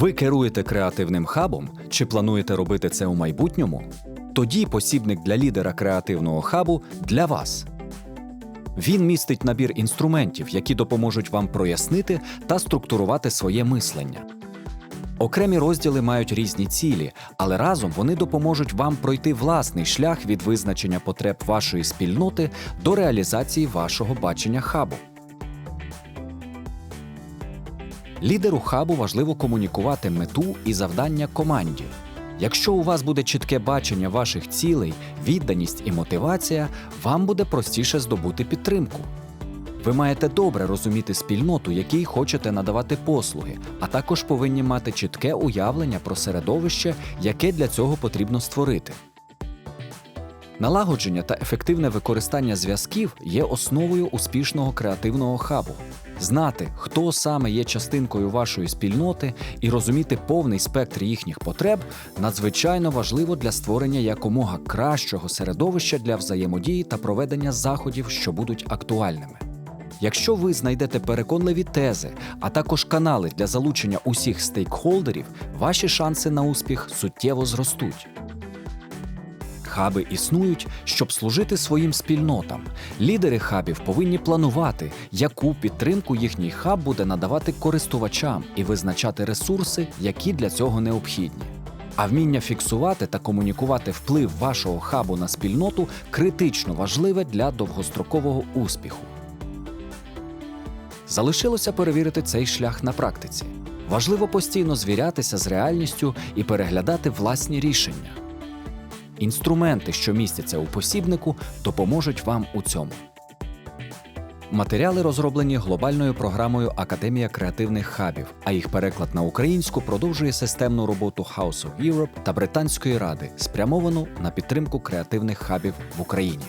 Ви керуєте креативним хабом чи плануєте робити це у майбутньому? Тоді посібник для лідера креативного хабу для вас. Він містить набір інструментів, які допоможуть вам прояснити та структурувати своє мислення. Окремі розділи мають різні цілі, але разом вони допоможуть вам пройти власний шлях від визначення потреб вашої спільноти до реалізації вашого бачення хабу. Лідеру хабу важливо комунікувати мету і завдання команді. Якщо у вас буде чітке бачення ваших цілей, відданість і мотивація, вам буде простіше здобути підтримку. Ви маєте добре розуміти спільноту, якій хочете надавати послуги, а також повинні мати чітке уявлення про середовище, яке для цього потрібно створити. Налагодження та ефективне використання зв'язків є основою успішного креативного хабу. Знати, хто саме є частинкою вашої спільноти, і розуміти повний спектр їхніх потреб надзвичайно важливо для створення якомога кращого середовища для взаємодії та проведення заходів, що будуть актуальними. Якщо ви знайдете переконливі тези, а також канали для залучення усіх стейкхолдерів, ваші шанси на успіх суттєво зростуть. Хаби існують, щоб служити своїм спільнотам. Лідери хабів повинні планувати, яку підтримку їхній хаб буде надавати користувачам і визначати ресурси, які для цього необхідні. А вміння фіксувати та комунікувати вплив вашого хабу на спільноту критично важливе для довгострокового успіху. Залишилося перевірити цей шлях на практиці. Важливо постійно звірятися з реальністю і переглядати власні рішення. Інструменти, що містяться у посібнику, допоможуть вам у цьому. Матеріали розроблені глобальною програмою Академія креативних хабів, а їх переклад на українську продовжує системну роботу House of Europe та Британської ради, спрямовану на підтримку креативних хабів в Україні.